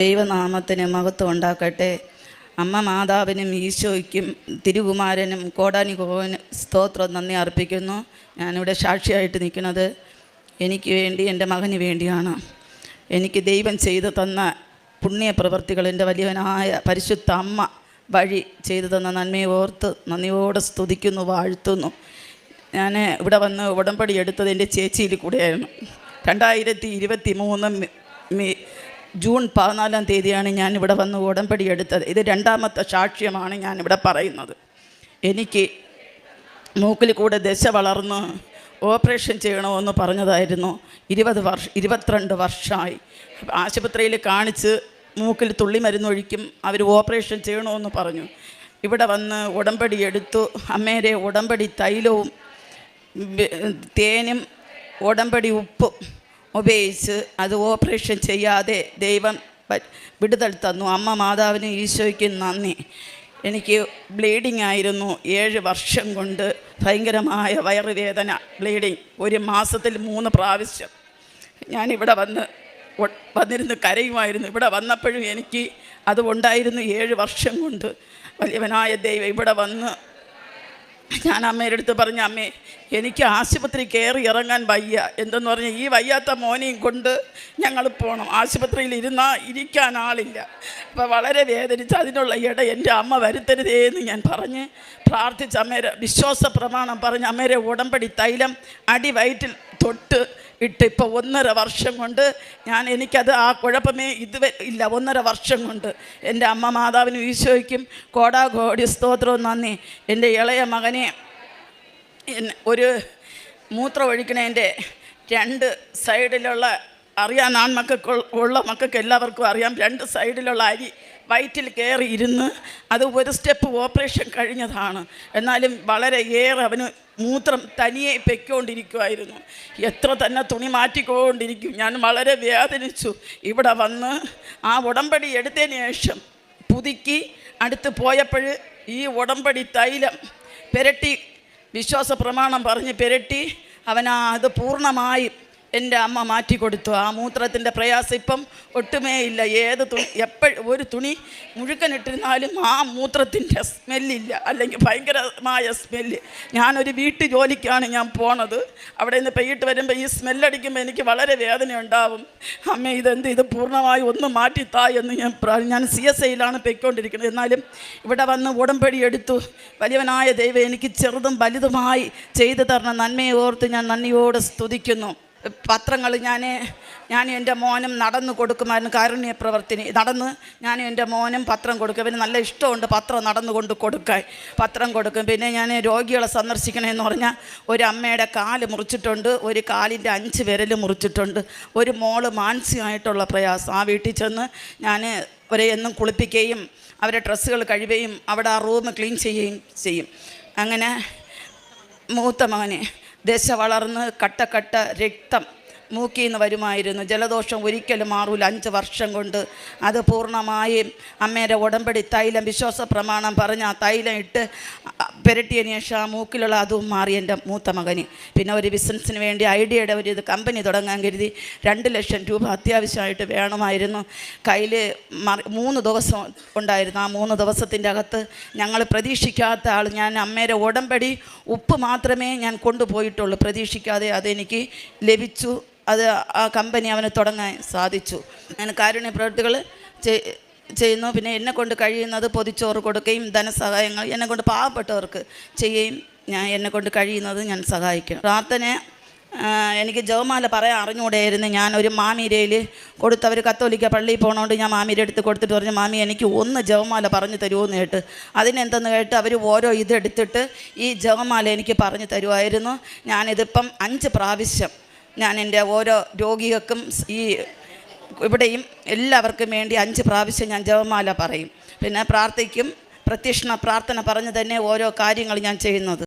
ദൈവനാമത്തിന് മഹത്വം ഉണ്ടാക്കട്ടെ. അമ്മ മാതാവിനും ഈശോയ്ക്കും തിരുകുമാരനും കോടാനി കോവന് സ്തോത്രം നന്ദി അർപ്പിക്കുന്നു. ഞാനിവിടെ സാക്ഷിയായിട്ട് നിൽക്കുന്നത് എനിക്ക് വേണ്ടി എന്റെ മകന് വേണ്ടിയാണ്. എനിക്ക് ദൈവം ചെയ്തു തന്ന പുണ്യപ്രവർത്തികൾ എന്റെ വലിയവനായ പരിശുദ്ധ അമ്മ വഴി ചെയ്തു തന്ന നന്മയെ ഓർത്ത് നന്ദിയോടെ സ്തുതിക്കുന്നു വാഴ്ത്തുന്നു. ഞാൻ ഇവിടെ വന്ന് ഉടമ്പടി എടുത്തത് എന്റെ ചേച്ചിയിൽ കൂടെയായിരുന്നു. രണ്ടായിരത്തി ഇരുപത്തി മൂന്ന് ജൂൺ പതിനാലാം തീയതിയാണ് ഞാൻ വന്ന് ഉടമ്പടി എടുത്തത്. ഇത് രണ്ടാമത്തെ സാക്ഷ്യമാണ് ഞാനിവിടെ പറയുന്നത്. എനിക്ക് മൂക്കിൽ കൂടെ ദശ വളർന്ന് ഓപ്പറേഷൻ ചെയ്യണമെന്ന് പറഞ്ഞതായിരുന്നു. ഇരുപത് വർഷ ഇരുപത്തിരണ്ട് വർഷമായി. ആശുപത്രിയിൽ കാണിച്ച് മൂക്കിൽ തുള്ളി മരുന്നൊഴിക്കും അവർ ഓപ്പറേഷൻ ചെയ്യണമെന്ന് പറഞ്ഞു. ഇവിടെ വന്ന് ഉടമ്പടി എടുത്തു. അമ്മേരെ ഉടമ്പടി തൈലവും തേനും ഉടമ്പടി ഉപ്പും ഉപയോഗിച്ച് അത് ഓപ്പറേഷൻ ചെയ്യാതെ ദൈവം വിടുതൽ തന്നു. അമ്മ മാതാവിന് ഈശോയ്ക്ക് നന്ദി. എനിക്ക് ബ്ലീഡിംഗ് ആയിരുന്നു ഏഴ് വർഷം കൊണ്ട്. ഭയങ്കരമായ വയറുവേദന ബ്ലീഡിങ് ഒരു മാസത്തിൽ മൂന്ന് പ്രാവശ്യം ഞാനിവിടെ വന്ന് വന്നിരുന്ന് കരയുമായിരുന്നു. ഇവിടെ വന്നപ്പോഴും എനിക്ക് അത് ഉണ്ടായിരുന്നു ഏഴ് വർഷം കൊണ്ട്. വലിയവനായ ദൈവം ഇവിടെ വന്ന് ഞാൻ അമ്മയുടെ അടുത്ത് പറഞ്ഞു അമ്മേ എനിക്ക് ആശുപത്രി കയറി ഇറങ്ങാൻ വയ്യ. എന്തെന്ന് പറഞ്ഞാൽ ഈ വയ്യാത്ത മോനെയും കൊണ്ട് ഞങ്ങൾ പോകണം ആശുപത്രിയിൽ ഇരുന്നാൽ ഇരിക്കാൻ ആളില്ല. അപ്പോൾ വളരെ വേദനിച്ച് അതിനുള്ള ഇട എന്റെ അമ്മ വരുത്തരുതേ എന്ന് ഞാൻ പറഞ്ഞ് പ്രാർത്ഥിച്ച് അമ്മേരെ വിശ്വാസ പ്രമാണം പറഞ്ഞ് അമ്മേരെ ഉടമ്പടി തൈലം അടി വയറ്റിൽ തൊട്ട് ഇട്ട് ഇപ്പോൾ ഒന്നര വർഷം കൊണ്ട് ഞാൻ എനിക്കത് ആ കുഴപ്പമേ ഇത് ഇല്ല ഒന്നര വർഷം കൊണ്ട്. എന്റെ അമ്മ മാതാവിനും ഈശോയ്ക്കും കോടാകോടി സ്തോത്രവും നന്ദി. എന്റെ ഇളയ മകനെ ഒരു മൂത്രം ഒഴിക്കണേന്റെ രണ്ട് സൈഡിലുള്ള അറിയാൻ ആൺമക്കൾക്ക് ഉള്ള മക്കൾക്ക് എല്ലാവർക്കും അറിയാം. രണ്ട് സൈഡിലുള്ള അരി വയറ്റിൽ കയറി ഇരുന്ന് അത് ഒരു സ്റ്റെപ്പ് ഓപ്പറേഷൻ കഴിഞ്ഞതാണ്. എന്നാലും വളരെ ഏറെ അവന് മൂത്രം തനിയെ പെക്കോണ്ടിരിക്കുമായിരുന്നു എത്ര തന്നെ തുണി മാറ്റിക്കൊണ്ടിരിക്കും. ഞാൻ വളരെ വേദനിച്ചു. ഇവിടെ വന്ന് ആ ഉടമ്പടി എടുത്തതിന് ശേഷം പുതുക്കി അടുത്ത് പോയപ്പോൾ ഈ ഉടമ്പടി തൈലം പെരട്ടി വിശ്വാസ പ്രമാണം പറഞ്ഞ് പെരട്ടി അവനാ അത് പൂർണമായും എന്റെ അമ്മ മാറ്റി കൊടുത്തു. ആ മൂത്രത്തിന്റെ പ്രയാസം ഇപ്പം ഒട്ടുമേ ഇല്ല. ഏത് തുണി എപ്പോഴും ഒരു തുണി മുഴുക്കനിട്ടിരുന്നാലും ആ മൂത്രത്തിന്റെ സ്മെല്ലില്ല. അല്ലെങ്കിൽ ഭയങ്കരമായ സ്മെല്ല്. ഞാനൊരു വീട്ടു ജോലിക്കാണ് ഞാൻ പോണത്. അവിടെ നിന്ന് പെയ്യിട്ട് വരുമ്പോൾ ഈ സ്മെല്ലടിക്കുമ്പോൾ എനിക്ക് വളരെ വേദന ഉണ്ടാവും. അമ്മ ഇതെന്ത്? ഇത് പൂർണമായി ഒന്ന് മാറ്റിത്താ എന്ന് ഞാൻ ഞാൻ സി എസ് ഐയിലാണ് പൊയ്ക്കൊണ്ടിരിക്കുന്നത്. എന്നാലും ഇവിടെ വന്ന് ഉടമ്പടി എടുത്തു. വലിയവനായ ദൈവം എനിക്ക് ചെറുതും വലുതുമായി ചെയ്തു തരണ നന്മയെ ഓർത്ത് ഞാൻ നന്ദിയോടെ സ്തുതിക്കുന്നു. പത്രങ്ങൾ ഞാൻ ഞാൻ എന്റെ മോനും നടന്നു കൊടുക്കുമായിരുന്നു കാരുണ്യ പ്രവർത്തിനി നടന്ന് ഞാൻ എന്റെ മോനും പത്രം കൊടുക്കും. പിന്നെ നല്ല ഇഷ്ടമുണ്ട് പത്രം നടന്നു കൊണ്ട് കൊടുക്കാൻ. പത്രം കൊടുക്കും. പിന്നെ ഞാൻ രോഗികളെ സന്ദർശിക്കണമെന്ന് പറഞ്ഞാൽ ഒരു അമ്മയുടെ കാൽ മുറിച്ചിട്ടുണ്ട്. ഒരു കാലിന്റെ അഞ്ച് വിരൽ മുറിച്ചിട്ടുണ്ട്. ഒരു മോൾ മാനസികമായിട്ടുള്ള പ്രയാസം. ആ വീട്ടിൽ ചെന്ന് ഞാൻ അവരെ എന്നും കുളിപ്പിക്കുകയും അവരെ ഡ്രസ്സുകൾ കഴിയുകയും അവിടെ ആ റൂം ക്ലീൻ ചെയ്യുകയും ചെയ്യും. അങ്ങനെ മൂത്ത മകനെ ദശ വളർന്ന് കട്ട കട്ട രക്തം മൂക്കിൽ നിന്ന് വരുമായിരുന്നു. ജലദോഷം ഒരിക്കലും മാറൂല. അഞ്ച് വർഷം കൊണ്ട് അത് പൂർണമായും അമ്മേന്റെ ഉടമ്പടി തൈലം വിശ്വാസ പ്രമാണം പറഞ്ഞ് ആ തൈലം ഇട്ട് പുരട്ടിയതിന് ശേഷം ആ മൂക്കിലുള്ള അതും മാറി എന്റെ മൂത്ത മകന്. പിന്നെ ഒരു ബിസിനസ്സിന് വേണ്ടി ഐഡിയയുടെ ഒരു ഇത് കമ്പനി തുടങ്ങാൻ കരുതി രണ്ട് ലക്ഷം രൂപ അത്യാവശ്യമായിട്ട് വേണമായിരുന്നു. കയ്യിൽ മൂന്ന് ദിവസം ഉണ്ടായിരുന്നു. ആ മൂന്ന് ദിവസത്തിന്റെ അകത്ത് ഞങ്ങൾ പ്രതീക്ഷിക്കാത്ത ആൾ ഞാൻ അമ്മേരെ ഉടമ്പടി ഉപ്പ് മാത്രമേ ഞാൻ കൊണ്ടുപോയിട്ടുള്ളൂ. പ്രതീക്ഷിക്കാതെ അതെനിക്ക് ലഭിച്ചു. അത് ആ കമ്പനി അവന് തുടങ്ങാൻ സാധിച്ചു. അങ്ങനെ കാരുണ്യ പ്രവൃത്തികൾ ചെയ്യുന്നു. പിന്നെ എന്നെ കൊണ്ട് കഴിയുന്നത് പൊതിച്ചോറ് കൊടുക്കുകയും ധനസഹായങ്ങൾ എന്നെ കൊണ്ട് പാവപ്പെട്ടവർക്ക് ചെയ്യുകയും ഞാൻ എന്നെ കൊണ്ട് കഴിയുന്നത് ഞാൻ സഹായിക്കും. പ്രാർത്ഥന എനിക്ക് ജവമാല പറയാൻ അറിഞ്ഞുകൂടെയായിരുന്നു. ഞാൻ ഒരു മാമീരയിൽ കൊടുത്ത് അവർ കത്തോലിക്ക പള്ളിയിൽ പോകണോണ്ട് ഞാൻ മാമീര എടുത്ത് കൊടുത്തിട്ട് പറഞ്ഞു മാമി എനിക്ക് ഒന്ന് ജവമാല പറഞ്ഞു തരുമോയെന്ന് കേട്ട്. അതിനെന്തെന്ന് കേട്ട് അവർ ഓരോ ഇതെടുത്തിട്ട് ഈ ജവമാല എനിക്ക് പറഞ്ഞു തരുമായിരുന്നു ഞാനിതിപ്പം അഞ്ച് പ്രാവശ്യം ഞാൻ എന്റെ ഓരോ രോഗികൾക്കും ഈ ഇവിടെയും എല്ലാവർക്കും വേണ്ടി അഞ്ച് പ്രാവശ്യം ഞാൻ ജപമാല പറയും. പിന്നെ പ്രാർത്ഥിക്കും പ്രത്യക്ഷണ പ്രാർത്ഥന പറഞ്ഞ് തന്നെ ഓരോ കാര്യങ്ങൾ ഞാൻ ചെയ്യുന്നത്.